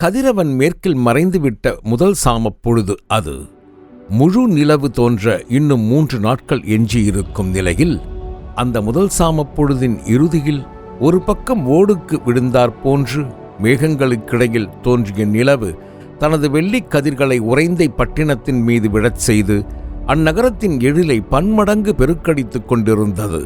கதிரவன் மேற்கில் மறைந்துவிட்ட முதல் சாமப் பொழுது அது. முழு நிலவு தோன்ற இன்னும் மூன்று நாட்கள் எஞ்சியிருக்கும் நிலையில் அந்த முதல் சாமப் பொழுதின் இறுதியில் ஒரு பக்கம் ஓடுக்கு விழுந்தாற் போன்று மேகங்களுக்கிடையில் தோன்றிய நிலவு தனது வெள்ளிக் கதிர்களை உறைந்தை பட்டினத்தின் மீது விழச் செய்து அந்நகரத்தின் எழிலை பன்மடங்கு பெருக்கடித்துக் கொண்டிருந்தது.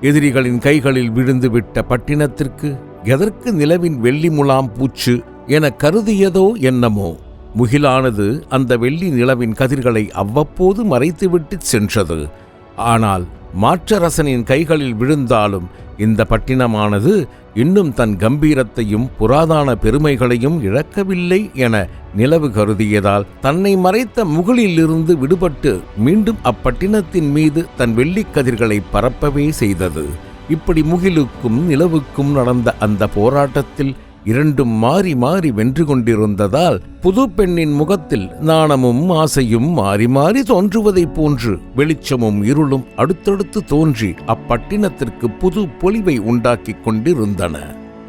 எதிரிகளின் கைகளில் விழுந்துவிட்ட பட்டினத்திற்கு எதற்கு நிலவின் வெள்ளி முலாம் பூச்சு என கருதியதோ என்னமோ. முகிலானது அந்த வெள்ளி நிலவின் கதிர்களை அவ்வப்போது மறைத்துவிட்டுச் சென்றது. ஆனால் மாற்றரசனின் கைகளில் விழுந்தாலும் இந்த பட்டினமானது இன்னும் தன் கம்பீரத்தையும் புராதான பெருமைகளையும் இழக்கவில்லை என நிலவு கருதியதால் தன்னை மறைத்த முகிலிலிருந்து விடுபட்டு மீண்டும் அப்பட்டினத்தின் மீது தன் வெள்ளிக் கதிர்களை பரப்பவே செய்தது. இப்படி முகிலுக்கும் நிலவுக்கும் நடந்த அந்த போராட்டத்தில் இரண்டும் மாறி மாறி வென்று கொண்டிருந்ததால் புது பெண்ணின் முகத்தில் நாணமும் ஆசையும் மாறி மாறி தோன்றுவதைப் போன்று வெளிச்சமும் இருளும் அடுத்தடுத்து தோன்றி அப்பட்டினத்திற்கு புது பொலிவை உண்டாக்கிக் கொண்டிருந்தன.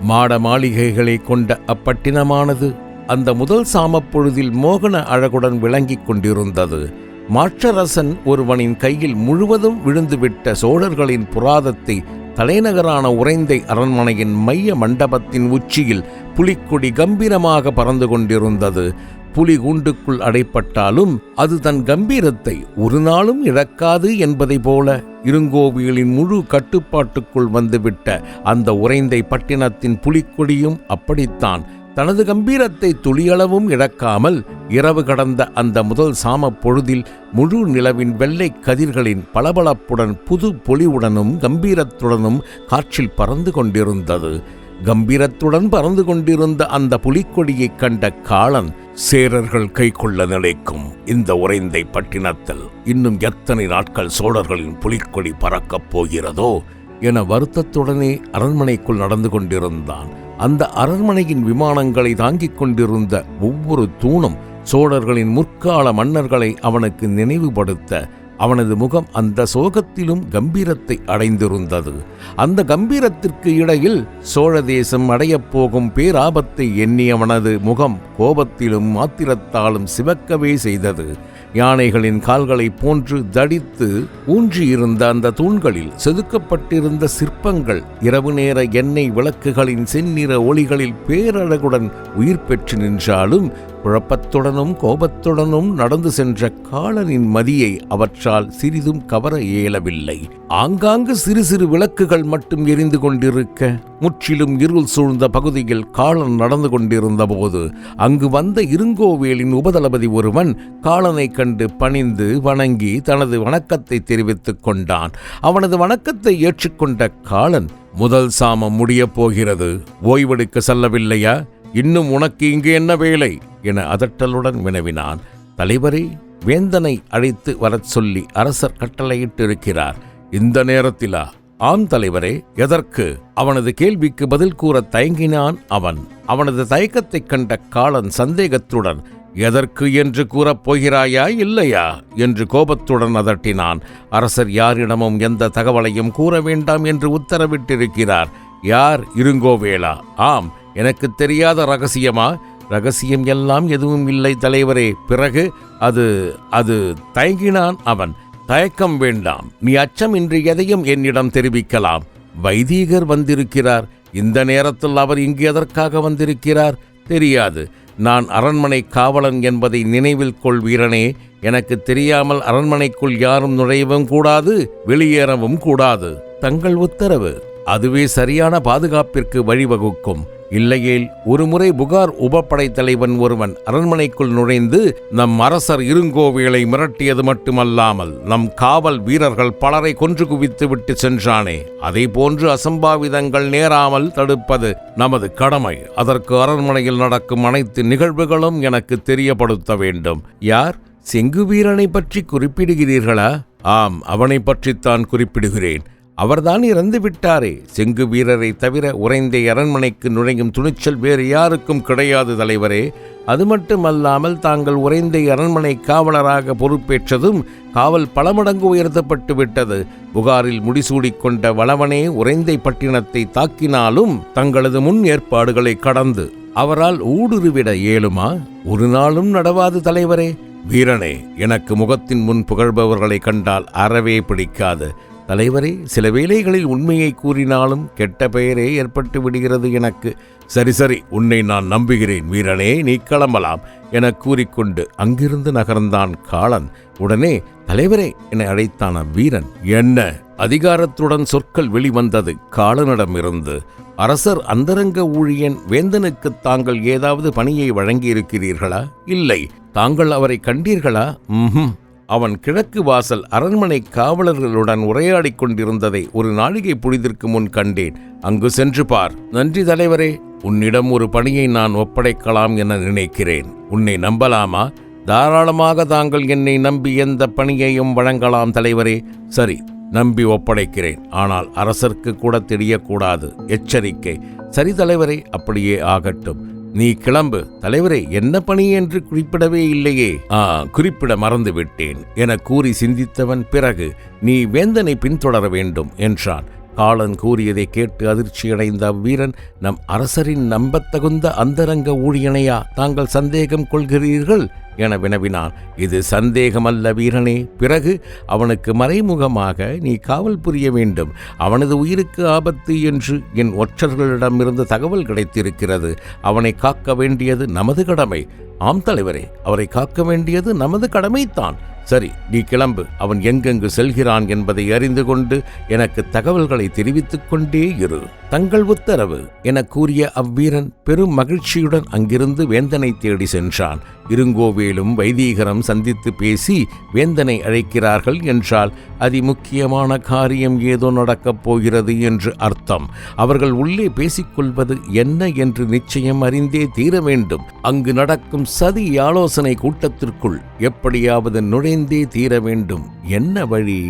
மாட மாளிகைகளை கொண்ட அப்பட்டினமானது அந்த முதல் சாமப்பொழுதில் மோகன அழகுடன் விளங்கிக் கொண்டிருந்தது. மாற்றரசன் ஒருவனின் கையில் முழுவதும் விழுந்துவிட்ட சோழர்களின் புராதத்தை தலைநகரான உறைந்தை அரண்மனையின் மைய மண்டபத்தின் உச்சியில் புலிக்கொடி கம்பீரமாக பறந்து கொண்டிருந்தது. புலி கூண்டுக்குள் அடைப்பட்டாலும் அது தன் கம்பீரத்தை ஒரு நாளும் இழக்காது என்பதை போல இருங்கோவிலின் முழு கட்டுப்பாட்டுக்குள் வந்துவிட்ட அந்த உறைந்தை பட்டினத்தின் புலிக்கொடியும் அப்படித்தான் தனது கம்பீரத்தை துளியளவும் இழக்காமல் இரவு கடந்த அந்த முதல் சாமப் பொழுதில் முழு நிலவின் வெள்ளை கதிர்களின் பளபளப்புடன் புது பொலிவுடனும் கம்பீரத்துடனும் காற்றில் பறந்து கொண்டிருந்தது. கம்பீரத்துடன் பறந்து கொண்டிருந்த அந்த புலிக்கொடியைக் கண்ட காலன் சேரர்கள் கை கொள்ள நினைக்கும் இந்த உறைந்தை பட்டினத்தில் இன்னும் எத்தனை நாட்கள் சோழர்களின் புலிக்கொடி பறக்கப் போகிறதோ என வருத்தத்துடனே அரண்மனைக்குள் நடந்து கொண்டிருந்தான். அந்த அரண்மனையின் விமானங்களை தாங்கிக் கொண்டிருந்த ஒவ்வொரு தூணும் சோழர்களின் முற்கால மன்னர்களை அவனுக்கு நினைவுபடுத்த அவனது முகம் அந்த சோகத்திலும் கம்பீரத்தை அடைந்திருந்தது. அந்த கம்பீரத்திற்கு இடையில் சோழ தேசம் அடையப் போகும் பேராபத்தை எண்ணி அவனது முகம் கோபத்திலும் மாத்திரத்தாலும் சிவக்கவே செய்தது. யானைகளின் கால்களை போன்று தடித்து ஊன்றியிருந்த அந்த தூண்களில் செதுக்கப்பட்டிருந்த சிற்பங்கள் இரவு நேர எண்ணெய் விளக்குகளின் செந்நிற ஒளிகளில் பேரழகுடன் உயிர் பெற்று நின்றாலும் குழப்பத்துடனும் கோபத்துடனும் நடந்து சென்ற காலனின் மதியை அவற்றால் சிறிதும் கவர இயலவில்லை. ஆங்காங்கு சிறு சிறு விளக்குகள் மட்டும் எரிந்து கொண்டிருக்க முற்றிலும் இருள் சூழ்ந்த பகுதியில் காலன் நடந்து கொண்டிருந்த போது அங்கு வந்த இருங்கோவேலின் உபதளபதி ஒருவன் காலனை கண்டு பணிந்து வணங்கி தனது வணக்கத்தை தெரிவித்துக் கொண்டான். அவனது வணக்கத்தை ஏற்றுக்கொண்ட காலன் முதல் சாமம் முடியப் போகிறது. ஓய்வெடுக்க செல்லவில்லையா? இன்னும் உனக்கு இங்கு என்ன வேலை? என அதட்டலுடன் வினவினான். தலைவரே வேந்தனை அழைத்து வரச் சொல்லி அரசர் கட்டளையிட்டிருக்கிறார். இந்த நேரத்திலா? ஆம் தலைவரே எதற்கு? அவனது கேள்விக்கு பதில் கூற தயங்கினான் அவன். அவனது தயக்கத்தைக் கண்ட காலன் சந்தேகத்துடன் எதற்கு என்று கூறப் போகிறாயா இல்லையா? என்று கோபத்துடன் அதட்டினான். அரசர் யாரிடமும் எந்த தகவலையும் கூற வேண்டாம் என்று உத்தரவிட்டிருக்கிறார். யார்? இருங்கோவேளா ஆம் எனக்கு தெரியாத ரகசியமா? ரகசியம் எல்லாம் எதுவும் இல்லை தலைவரே. பிறகு அது அது தயங்கினான் அவன். தயக்கம் வேண்டாம். நீ அச்சமின்றி எதையும் என்னிடம் தெரிவிக்கலாம். வைதீகர் வந்திருக்கிறார். இந்த நேரத்தில் அவர் இங்கு எதற்காக வந்திருக்கிறார்? தெரியாது. நான் அரண்மனை காவலன் என்பதை நினைவில் கொள் வீரனே. எனக்கு தெரியாமல் அரண்மனைக்குள் யாரும் நுழையவும் கூடாது வெளியேறவும் கூடாது. தங்கள் உத்தரவு. அதுவே சரியான பாதுகாப்பிற்கு வழிவகுக்கும். இல்லையேல் ஒருமுறை புகார் உபப்படை தலைவன் ஒருவன் அரண்மனைக்குள் நுழைந்து நம் அரசர் இருங்கோவிலை மிரட்டியது மட்டுமல்லாமல் நம் காவல் வீரர்கள் பலரை கொன்று குவித்து விட்டு சென்றானே. அதை போன்று அசம்பாவிதங்கள் நேராமல் தடுப்பது நமது கடமை. அதற்கு அரண்மனையில் நடக்கும் அனைத்து நிகழ்வுகளும் எனக்கு தெரியப்படுத்த வேண்டும். யார்? செங்கு வீரனை பற்றி குறிப்பிடுகிறீர்களா? ஆம் அவனை பற்றித்தான் குறிப்பிடுகிறேன். அவர்தான் இறந்து விட்டாரே. செங்கு வீரரை தவிர உறைந்த அரண்மனைக்கு நுழையும் துணிச்சல் வேறு யாருக்கும் கிடையாது தலைவரே. அது மட்டுமல்லாமல் தாங்கள் உறைந்த அரண்மனை காவலராக பொறுப்பேற்றதும் காவல் பல மடங்கு உயர்த்தப்பட்டு விட்டது. புகாரில் முடிசூடிக் கொண்ட வளவனே உறைந்தை பட்டினத்தை தாக்கினாலும் தங்களது முன் ஏற்பாடுகளை கடந்து அவரால் ஊடுருவிட இயலுமா? ஒரு நாளும் நடவாது தலைவரே. வீரனே எனக்கு முகத்தின் முன் புகழ்பவர்களை கண்டால் அறவே பிடிக்காது. தலைவரே சில வேளைகளில் உண்மையை கூறினாலும் கெட்ட பெயரே ஏற்பட்டு விடுகிறது எனக்கு. சரி சரி உன்னை நான் நம்புகிறேன் வீரனே நீ கிளம்பலாம் என கூறிக்கொண்டு அங்கிருந்து நகர்ந்தான் காளன் உடனே தலைவரே என அழைத்தான் அவ்வீரன். என்ன? அதிகாரத்துடன் சொற்கள் வெளிவந்தது காலனிடமிருந்து. அரசர் அந்தரங்க ஊழியன் வேந்தனுக்கு தாங்கள் ஏதாவது பணியை வழங்கியிருக்கிறீர்களா? இல்லை. தாங்கள் அவரை கண்டீர்களா? ம்ஹும். அவன் கிழக்கு வாசல் அரண்மனை காவலர்களுடன் உரையாடிக் கொண்டிருந்ததை ஒரு நாழிகை பொழுதிற்கு முன் கண்டேன். அங்கு சென்று பார். நன்றி தலைவரே உன்னிடம் ஒரு பணியை நான் ஒப்படைக்கலாம் என நினைக்கிறேன். உன்னை நம்பலாமா? தாராளமாக தாங்கள் என்னை நம்பி எந்த பணியையும் வழங்கலாம் தலைவரே. சரி நம்பி ஒப்படைக்கிறேன். ஆனால் அரசருக்கு கூட தெரியக்கூடாது. எச்சரிக்கை. சரி தலைவரே அப்படியே ஆகட்டும். நீ கிளம்பு. தலைவரே என்ன பணி என்று குறிப்பிடவே இல்லையே. ஆ குறிப்பிட மறந்து விட்டேன் என கூறி சிந்தித்தவன் பிறகு நீ வேந்தனை பின்தொடர வேண்டும் என்றான். காலன் கூறியதை கேட்டு அதிர்ச்சியடைந்த அவ்வீரன் நம் அரசரின் நம்பத்தகுந்த அந்தரங்க ஊழியனையா தாங்கள் சந்தேகம் கொள்கிறீர்கள்? என வினவினான் இது சந்தேகமல்ல வீரனே. பிறகு அவனுக்கு மறைமுகமாக நீ காவல் புரிய வேண்டும். அவனது உயிருக்கு ஆபத்து என்று என் ஒற்றர்களிடமிருந்து தகவல் கிடைத்திருக்கிறது. அவனை காக்க வேண்டியது நமது கடமை. ஆம் தலைவரே அவரை காக்க வேண்டியது நமது கடமைத்தான் சரி நீ கிளம்பு. அவன் எங்கெங்கு செல்கிறான் என்பதை அறிந்து கொண்டு எனக்கு தகவல்களை தெரிவித்துக் கொண்டே இரு. தங்கள் உத்தரவு. என கூறிய அவ்வீரன் பெரும் மகிழ்ச்சியுடன் அங்கிருந்து வேந்தனை தேடி சென்றான். இருங்கோவேலும் வைதீகரம் சந்தித்து பேசி வேந்தனை அழைக்கிறார்கள் என்றால் அதிமுக்கியமான காரியம் ஏதோ நடக்கப் போகிறது என்று அர்த்தம். அவர்கள் உள்ளே பேசிக்கொள்வது என்ன என்று நிச்சயம் அறிந்தே தீர வேண்டும். அங்கு நடக்கும் சதி ஆலோசனை கூட்டத்திற்குள் எப்படியாவது நுழை நுழைந்தே தீர வேண்டும். என்ன வழி?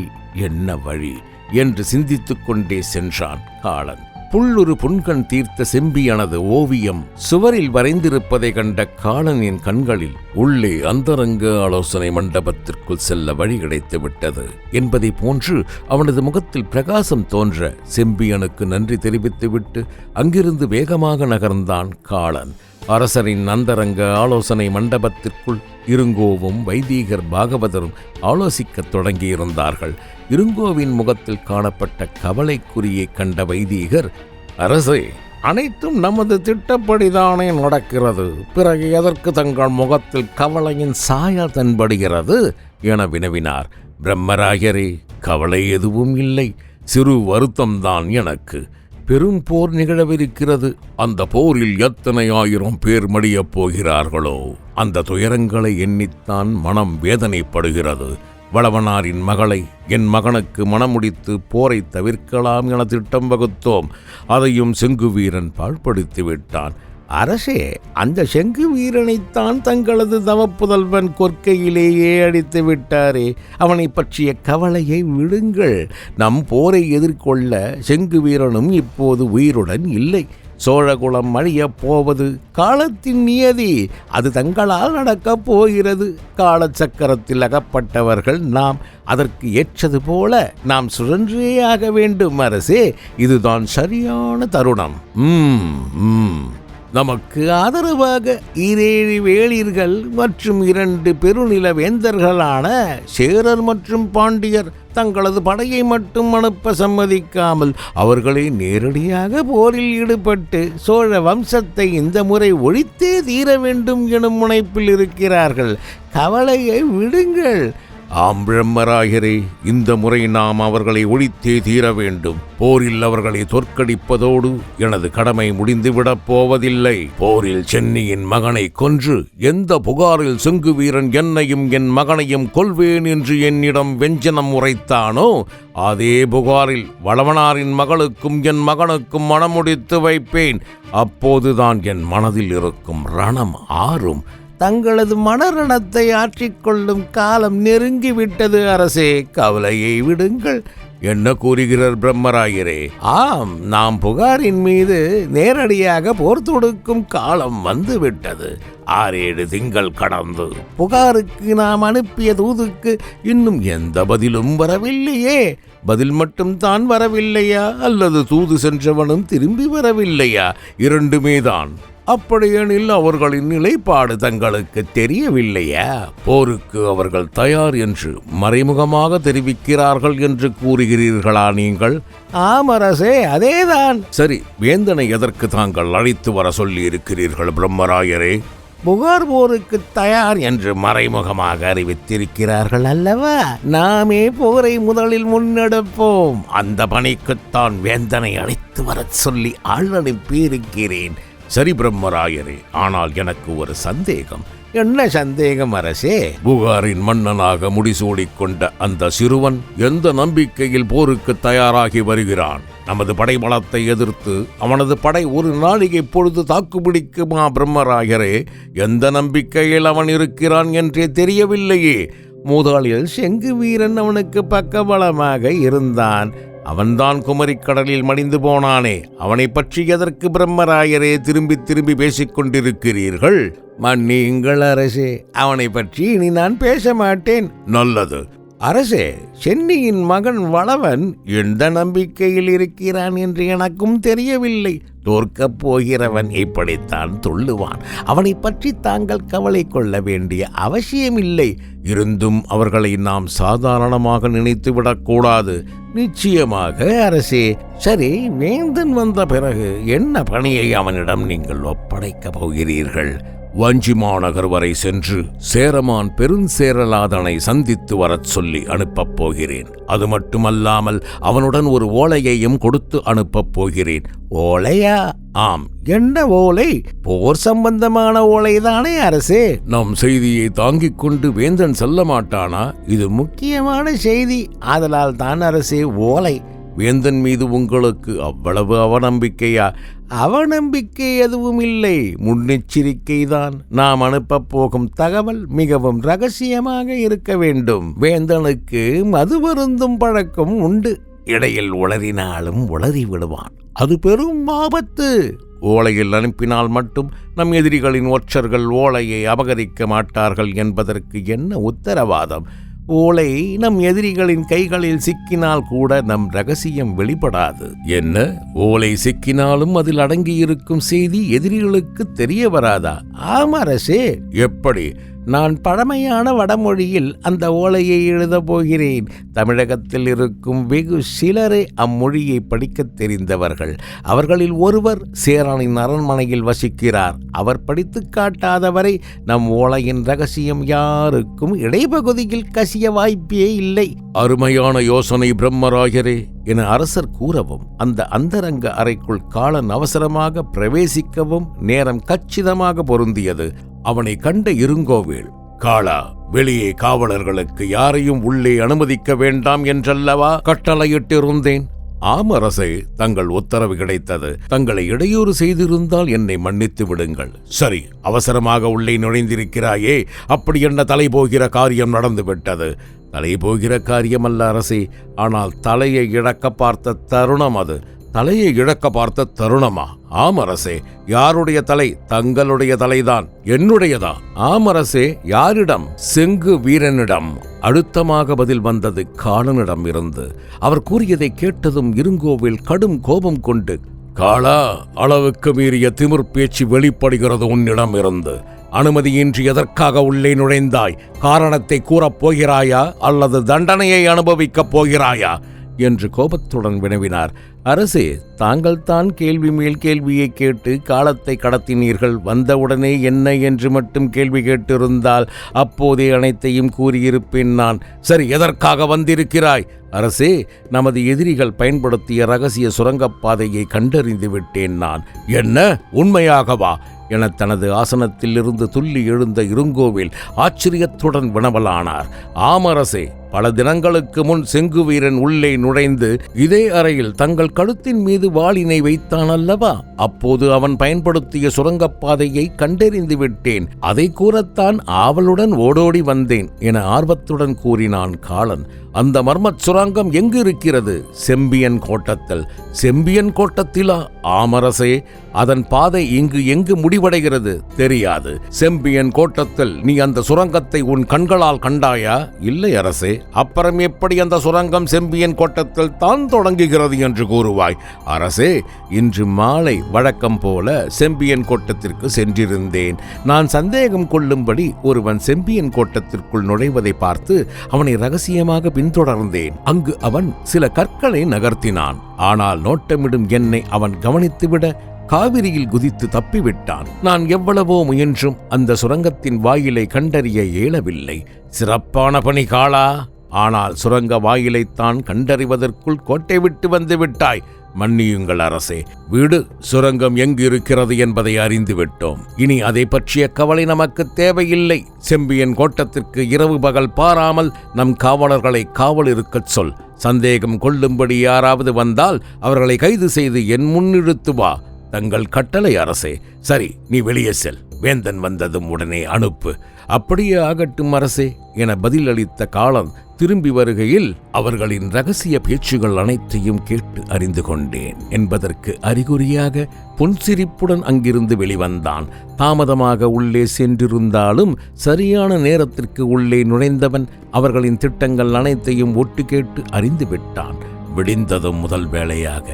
என்ன வழி? என்று சிந்தித்துக் கொண்டே சென்றான் காளன் புல்லுரு புன்கண் தீர்த்த செம்பியனது ஓவியம் சுவரில் வரைந்திருப்பதை கண்ட காலனின் கண்களில் உள்ளே அந்தரங்க ஆலோசனை மண்டபத்திற்குள் செல்ல வழி கிடைத்து விட்டது என்பதை போன்று அவனது முகத்தில் பிரகாசம் தோன்ற செம்பியனுக்கு நன்றி தெரிவித்துவிட்டு அங்கிருந்து வேகமாக நகர்ந்தான் காளன் அரசரின் அந்தரங்க ஆலோசனை மண்டபத்திற்குள் இருங்கோவும் வைதீகர் பாகவதரும் ஆலோசிக்கத் தொடங்கியிருந்தார்கள். இருங்கோவின் முகத்தில் காணப்பட்ட கவலைக்குறியை கண்ட வைதீகர் அரசே அனைத்தும் நமது திட்டப்படிதானே நடக்கிறது. பிறகு எதற்கு தங்கள் முகத்தில் கவலையின் சாயா தென்படுகிறது? என வினவினார். பிரம்மராயரே கவலை எதுவும் இல்லை. சிறு வருத்தம்தான் எனக்கு. பெரும் போர் நிகழவிருக்கிறது. அந்த போரில் எத்தனை ஆயிரம் பேர் மடியப் போகிறார்களோ அந்த துயரங்களை எண்ணித்தான் மனம் வேதனைப்படுகிறது. வளவனாரின் மகளை என் மகனுக்கு மணமுடித்து போரை தவிர்க்கலாம் என திட்டம் வகுத்தோம். அதையும் செங்குவீரன் பாழ்படுத்தி விட்டான் அரசே அந்த செங்கு வீரனைத்தான் தங்களது தவப்புதல்வன் கொற்கையிலேயே அடித்து விட்டாரே. அவனை பற்றிய கவலையை விடுங்கள். நம் போரை எதிர்கொள்ள செங்கு வீரனும் இப்போது உயிருடன் இல்லை. சோழகுலம் அழியப் போவது காலத்தின் நியதி. அது தங்களால் நடக்கப் போகிறது. காலச்சக்கரத்தில் அகப்பட்டவர்கள் நாம். அதற்கு ஏற்றது போல நாம் சுழன்றே ஆக வேண்டும் அரசே. இதுதான் சரியான தருணம். ம் ம். நமக்கு ஆதரவாக ஈரேழு வேளிர்கள் மற்றும் இரண்டு பெருநில வேந்தர்களான சேரர் மற்றும் பாண்டியர் தங்களது படையை மட்டும் அனுப்ப சம்மதிக்காமல் அவர்களே நேரடியாக போரில் ஈடுபட்டு சோழ வம்சத்தை இந்த முறை ஒழித்தே தீர வேண்டும் எனும் முனைப்பில் இருக்கிறார்கள். கவலையை விடுங்கள். ஆம் பிரம்மராயரே இந்த முறை நாம் அவர்களை ஒழித்தே தீர வேண்டும். போரில் அவர்களை தோற்கடிப்பதோடு எனது கடமை முடிந்துவிடப் போவதில்லை. போரில் சென்னியின் மகனை கொன்று எந்த புகாரில் செங்கு வீரன் என்னையும் என் மகனையும் கொல்வேன் என்று என்னிடம் வெஞ்சனம் உரைத்தானோ அதே புகாரில் வளவனாரின் மகளுக்கும் என் மகனுக்கும் மணமுடித்து வைப்பேன். அப்போதுதான் என் மனதில் இருக்கும் ரணம் ஆறும். தங்களது மனரணத்தை ஆற்றிக்கொள்ளும் காலம் நெருங்கிவிட்டது அரசே. கவலையை விடுங்கள் என்ன கூறுகிறார் பிரம்மராயரே. ஆம் நாம் புகாரின் மீது நேரடியாக போர் தொடுக்கும் காலம் வந்துவிட்டது. ஆறேழு திங்கள் கடந்து. புகாருக்கு நாம் அனுப்பிய தூதுக்கு இன்னும் எந்த பதிலும் வரவில்லையே. பதில் மட்டும் தான் வரவில்லையா? அல்லது தூது சென்றவனும் திரும்பி வரவில்லையா? இரண்டுமே தான். அப்படியெனில் அவர்களின் நிலைப்பாடு தங்களுக்கு தெரியவில்லையா? போருக்கு அவர்கள் தயார் என்று மறைமுகமாக தெரிவிக்கிறார்கள் என்று கூறுகிறீர்களா நீங்கள்? ஆமரசே அதேதான். சரி வேந்தனை எதற்கு தாங்கள் அழைத்து வர சொல்லி இருக்கிறீர்கள் பிரம்மராயரே? புகார் போருக்கு தயார் என்று மறைமுகமாக அறிவித்திருக்கிறார்கள் அல்லவா? நாமே போரை முதலில் முன்னெடுப்போம். அந்த பணிக்குத்தான் வேந்தனை அழைத்து வரச் சொல்லி ஆள் அனுப்பியிருக்கிறேன். சரி பிரம்மராயரே ஆனால் எனக்கு ஒரு சந்தேகம். என்ன சந்தேகம் அரசே? புகாரின் மன்னனாக முடிசூடிக் கொண்ட அந்த சிறுவன் எந்த நம்பிக்கையில் போருக்கு தயாராகி வருகிறான்? நமது படைபலத்தை எதிர்த்து அவனது படை ஒரு நாளிகை பொழுது தாக்குப்பிடிக்குமா பிரம்மராயரே? எந்த நம்பிக்கையில் அவன் இருக்கிறான் என்றே தெரியவில்லையே. மூதாளியில் செங்கு வீரன் அவனுக்கு பக்கபலமாக இருந்தான். அவன்தான் குமரிக்கடலில் மடிந்து போனானே. அவனை பற்றி எதற்கு பிரம்மராயரே திரும்பி திரும்பி பேசிக் கொண்டிருக்கிறீர்கள்? மன்னியுங்கள் அரசே அவனை பற்றி இனி நான் பேச மாட்டேன். நல்லது. அரசே சென்னியின் மகன் வளவன் எந்த நம்பிக்கையில் இருக்கிறான் என்று எனக்கும் தெரியவில்லை. தோற்கப் போகிறவன் இப்படித்தான் துள்ளுவான். அவனை பற்றி தாங்கள் கவலை கொள்ள வேண்டிய அவசியமில்லை. இருந்தும் அவர்களை நாம் சாதாரணமாக நினைத்துவிடக்கூடாது நிச்சயமாக அரசே. சரி வேந்தன் வந்த பிறகு என்ன பணியை அவனிடம் நீங்கள் ஒப்படைக்கப் போகிறீர்கள்? வஞ்சி மாநகர் வரை சென்று சேரமான் பெருஞ்சேரலாதனை சந்தித்து வரச் சொல்லி அனுப்பப் போகிறேன். அது மட்டுமல்லாமல் அவனுடன் ஒரு ஓலையையும் கொடுத்து அனுப்பப் போகிறேன். ஓலையா? ஆம். என்ன ஓலை? போர் சம்பந்தமான ஓலைதானே அரசே? நம் செய்தியை தாங்கிக் கொண்டு வேந்தன் செல்ல மாட்டானா? இது முக்கியமான செய்தி. ஆதலால் தான் அரசே ஓலை. வேந்தன் மீது உங்களுக்கு அவ்வளவு அவநம்பிக்கையா? அவநம்பிக்கை எதுவும் இல்லை. முன்னெச்சரிக்கைதான். நாம் அனுப்பப் போகும் தகவல் மிகவும் ரகசியமாக இருக்க வேண்டும். வேந்தனுக்கு மது வருந்தும் பழக்கம் உண்டு. இடையில் உளறினாலும் உளறி விடுவான். அது பெரும் ஆபத்து. ஓலையில் அனுப்பினால் மட்டும் நம் எதிரிகளின் ஒற்றர்கள் ஓலையை அபகரிக்க மாட்டார்கள் என்பதற்கு என்ன உத்தரவாதம்? ஓலை நம் எதிரிகளின் கைகளில் சிக்கினால் கூட நம் ரகசியம் வெளிப்படாது. என்ன? ஓலை சிக்கினாலும் அதில் அடங்கியிருக்கும் செய்தி எதிரிகளுக்கு தெரிய வராதா? ஆமரசே எப்படி? நான் பழமையான வடமொழியில் அந்த ஓலையை எழுதப் போகிறேன். தமிழகத்தில் இருக்கும் வெகு சிலரே அம்மொழியை படிக்கத் தெரிந்தவர்கள். அவர்களில் ஒருவர் சேரனின் அரண்மனையில் வசிக்கிறார். அவர் படித்துக் காட்டாதவரை நம் ஓலையின் ரகசியம் யாருக்கும் இடைப்பகுதியில் கசிய வாய்ப்பே இல்லை. அருமையான யோசனை பிரம்மராயரே என அரசர் கூறவும் அந்த அந்தரங்க அறைக்குள் காலன் அவசரமாக பிரவேசிக்கவும் நேரம் கச்சிதமாக பொருந்தியது. அவனை கண்ட இருங்கோவேள் காளா வெளியே காவலர்களுக்கு யாரையும் உள்ளே அனுமதிக்க வேண்டாம் என்றல்லவா? கட்டளையிட்டிருந்தேன். ஆமரசே தங்கள் உத்தரவு கிடைத்தது. தங்களை இடையூறு செய்திருந்தால் என்னை மன்னித்து விடுங்கள். சரி அவசரமாக உள்ளே நுழைந்திருக்கிறாயே அப்படி என்ன தலை போகிற காரியம் நடந்துவிட்டது? தலை போகிற காரியம் அல்ல அரசே ஆனால் தலையை இழக்க பார்த்த தருணம் அது. தலையை இழக்க பார்த்த தருணமா? ஆமரசே யாருடைய தலை தங்களுடைய தலைதான் என்னுடையதா? ஆமரசே யாரிடம்? செங்கு வீரனிடம். அழுத்தமாக பதில் வந்தது காலனிடம் இருந்து. அவர் கூறியதை கேட்டதும் இருங்கோவில் கடும் கோபம் கொண்டு காளா அளவுக்கு மீறிய திமிர் பேச்சு வெளிப்படுகிறது உன்னிடம் இருந்து. அனுமதியின்றி எதற்காக உள்ளே நுழைந்தாய்? காரணத்தை கூறப் போகிறாயா? அல்லது தண்டனையை அனுபவிக்கப் போகிறாயா? என்று கோபத்துடன் வினவினார். அரசே தாங்கள் தான் கேள்வி மேல் கேள்வியை கேட்டு காலத்தை கடத்தினீர்கள். வந்தவுடனே என்ன என்று மட்டும் கேள்வி கேட்டிருந்தால் அப்போதே அனைத்தையும் கூறியிருப்பேன் நான். சரி எதற்காக வந்திருக்கிறாய்? அரசே நமது எதிரிகள் பயன்படுத்திய ரகசிய சுரங்கப்பாதையை கண்டறிந்து விட்டேன் நான். என்ன? உண்மையாகவா? என தனது ஆசனத்தில் இருந்து துள்ளி எழுந்த இருங்கோவில் ஆச்சரியத்துடன் வினவலானார். ஆமரசே பல தினங்களுக்கு முன் செங்குவீரன் உள்ளே நுழைந்து இதே அறையில் தங்கள் கழுத்தின் மீது வாளினை வைத்தான் அல்லவா? அப்போது அவன் பயன்படுத்திய சுரங்கப்பாதையை கண்டறிந்து விட்டேன். அதை கூறத்தான் ஆவலுடன் ஓடோடி வந்தேன் என ஆர்வத்துடன் கூறினான் காளன் அந்த மர்மச் சுரங்கம் எங்கு இருக்கிறது செம்பியன் கோட்டத்தில். செம்பியன் கோட்டத்திலா? ஆமரசே அதன் பாதை இங்கு எங்கு முடிவடைகிறது? தெரியாது. செம்பியன் கோட்டத்தில் நீ அந்த சுரங்கத்தை உன் கண்களால் கண்டாயா? இல்லை அரசே அப்புறம் எப்படி அந்த சுரங்கம் செம்பியன் கோட்டத்தில் தான் தொடங்குகிறது என்று கூறுவாய். அரசே இன்று மாலை வழக்கம் போல செம்பியன் கோட்டத்திற்கு சென்றிருந்தேன். நான் சந்தேகம் கொள்ளும்படி ஒருவன் செம்பியன் கோட்டத்திற்குள் நுழைவதை பார்த்து அவனை ரகசியமாக பின்தொடர்ந்தேன். அங்கு அவன் சில கற்களை நகர்த்தினான். ஆனால் நோட்டமிடும் என்னை அவன் கவனித்துவிட காவிரியில் குதித்து தப்பிவிட்டான். நான் எவ்வளவோ முயன்றும் அந்த சுரங்கத்தின் வாயிலை கண்டறிய இயலவில்லை. சிறப்பான பணி காளா! ஆனால் சுரங்க வாயிலைத்தான் கண்டறிவதற்குள் கோட்டை விட்டு வந்து விட்டாய். மன்னியுங்கள் அரசே வீடு சுரங்கம் எங்கு இருக்கிறது என்பதை அறிந்து விட்டோம் இனி அதை பற்றிய கவலை நமக்கு தேவையில்லை. செம்பியன் கோட்டத்திற்கு இரவு பகல் பாராமல் நம் காவலர்களை காவல் இருக்கச் சொல். சந்தேகம் கொள்ளும்படி யாராவது வந்தால் அவர்களை கைது செய்து என் முன்னிறுத்து வா. தங்கள் கட்டளை அரசே. சரி நீ வெளியே செல். வேந்தன் வந்ததும் உடனே அனுப்பு. அப்படியே ஆகட்டும் அரசே என பதிலளித்த காலம் திரும்பி வருகையில் அவர்களின் ரகசிய பேச்சுகள் அனைத்தையும் கேட்டு அறிந்து கொண்டேன். என்பதற்கு அறிகுறியாக புன்சிரிப்புடன் அங்கிருந்து வெளிவந்தான். தாமதமாக உள்ளே சென்றிருந்தாலும் சரியான நேரத்திற்கு உள்ளே நுழைந்தவன் அவர்களின் திட்டங்கள் அனைத்தையும் ஒட்டு கேட்டு அறிந்து விட்டான். விடிந்ததும் முதல் வேளையாக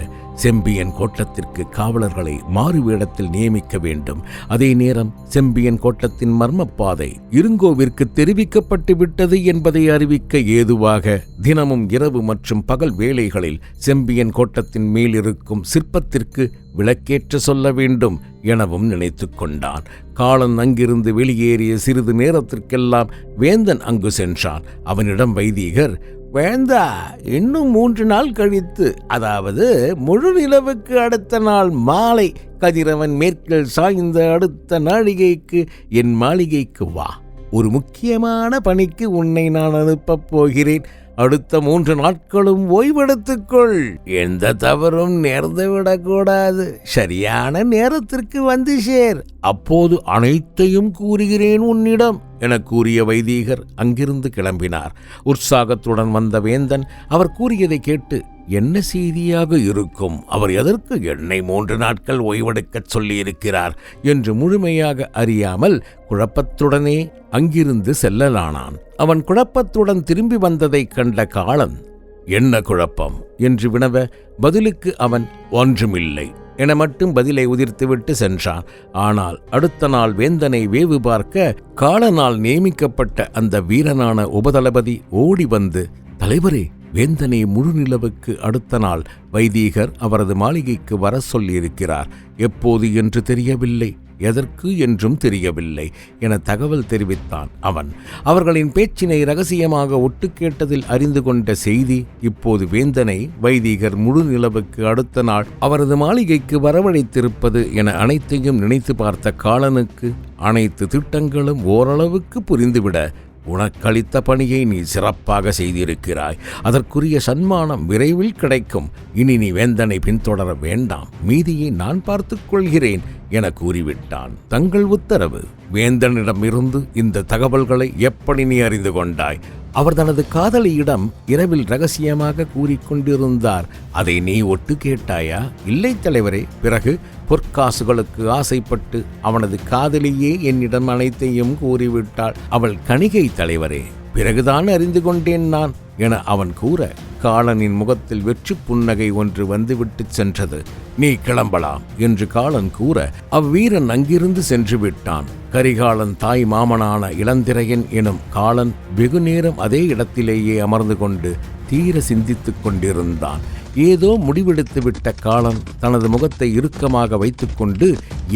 செம்பியன் கோட்டத்திற்கு காவலர்களை மாறு வேடத்தில் நியமிக்க வேண்டும். அதே நேரம் செம்பியன் கோட்டத்தின் மர்மப்பாதை இருங்கோவிற்கு தெரிவிக்கப்பட்டு விட்டது என்பதை அறிவிக்க ஏதுவாக தினமும் இரவு மற்றும் பகல் வேளைகளில் செம்பியன் கோட்டத்தின் மேல் இருக்கும் சிற்பத்திற்கு விளக்கேற்ற சொல்ல வேண்டும் எனவும் நினைத்து கொண்டான். காலன் அங்கிருந்து வெளியேறிய சிறிது நேரத்திற்கெல்லாம் வேந்தன் அங்கு சென்றான். அவனிடம் வைதீகர் வேந்தா இன்னும் மூன்று நாள் கழித்து அதாவது முழு நிலவுக்கு அடுத்த நாள் மாலை கதிரவன் மேற்கில் சாய்ந்த அடுத்த நாழிகைக்கு என் மாளிகைக்கு வா. ஒரு முக்கியமான பணிக்கு உன்னை நான் அனுப்பப் போகிறேன். அடுத்த மூன்று நாட்களும் ஓய்வெடுத்துக்கொள். எந்த தவறும் நேர்ந்து விடக்கூடாது. சரியான நேரத்திற்கு வந்து சேர். அப்போது அனைத்தையும் கூறுகிறேன் உன்னிடம். என கூறிய வைதீகர் அங்கிருந்து கிளம்பினார். உற்சாகத்துடன் வந்த வேந்தன் அவர் கூறியதை கேட்டு என்ன செய்தியாக இருக்கும்? அவர் எதற்கு என்னை மூன்று நாட்கள் ஓய்வெடுக்கச் சொல்லியிருக்கிறார்? என்று முழுமையாக அறியாமல் குழப்பத்துடனே அங்கிருந்து செல்லலானான். அவன் குழப்பத்துடன் திரும்பி வந்ததைக் கண்ட காலன் என்ன குழப்பம்? என்று வினவ பதிலுக்கு அவன் ஒன்றுமில்லை. என மட்டும் பதிலை உதிர்த்துவிட்டு சென்றான். ஆனால் அடுத்த நாள் வேந்தனை வேவு பார்க்க காலனால் நியமிக்கப்பட்ட அந்த வீரனான உபதளபதி ஓடி வந்து தலைவரே வேந்தனை முழுநிலவுக்கு அடுத்த நாள் வைதீகர் அவரது மாளிகைக்கு வர சொல்லியிருக்கிறார். எப்போது என்று தெரியவில்லை. எதற்கு என்றும் தெரியவில்லை என தகவல் தெரிவித்தான் அவன். அவர்களின் பேச்சினை ரகசியமாக ஒட்டு கேட்டதில் அறிந்து கொண்ட செய்தி இப்போது வேந்தனை வைதீகர் முழு நிலவுக்கு அடுத்த நாள் அவரது மாளிகைக்கு வரவழைத்திருப்பது என அனைத்தையும் நினைத்து பார்த்த காலனுக்கு அனைத்து திட்டங்களும் ஓரளவுக்கு புரிந்துவிட உனக்களித்த பணியை நீ சிறப்பாக செய்திருக்கிறாய். அதற்குரிய சன்மானம் விரைவில் கிடைக்கும். இனி நீ வேந்தனை பின்தொடர வேண்டாம். மீதியை நான் பார்த்துக் கொள்கிறேன் என கூறிவிட்டான். தங்கள் உத்தரவு. வேந்தனிடமிருந்து இந்த தகவல்களை எப்படி நீ அறிந்து கொண்டாய்? அவர் தனது காதலியிடம் இரவில் ரகசியமாக கூறிக்கொண்டிருந்தார். அதை நீ ஒட்டு கேட்டாயா? இல்லை தலைவரே பிறகு பொற்காசுகளுக்கு ஆசைப்பட்டு அவனது காதலியே என்னிடம் அனைத்தையும் கூறிவிட்டாள். அவள் கணிகை தலைவரே பிறகுதான் அறிந்து கொண்டேன் நான் என அவன் கூற காளனின் முகத்தில் வெற்றி புன்னகை ஒன்று வந்துவிட்டு சென்றது. நீ கிளம்பலாம் என்று காளன் கூற அவ்வீரன் அங்கிருந்து சென்று விட்டான். கரிகாலன் தாய் மாமனான இளந்திரையன் எனும் காளன் வெகு நேரம் அதே இடத்திலேயே அமர்ந்து கொண்டு தீர சிந்தித்துக் கொண்டிருந்தான். ஏதோ முடிவெடுத்து விட்ட காலன் தனது முகத்தை இறுக்கமாக வைத்துக்கொண்டு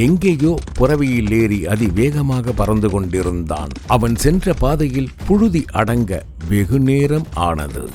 எங்கேயோ புறவியில் ஏறி அதிவேகமாக பறந்து கொண்டிருந்தான். அவன் சென்ற பாதையில் புழுதி அடங்க வெகு நேரம் ஆனது.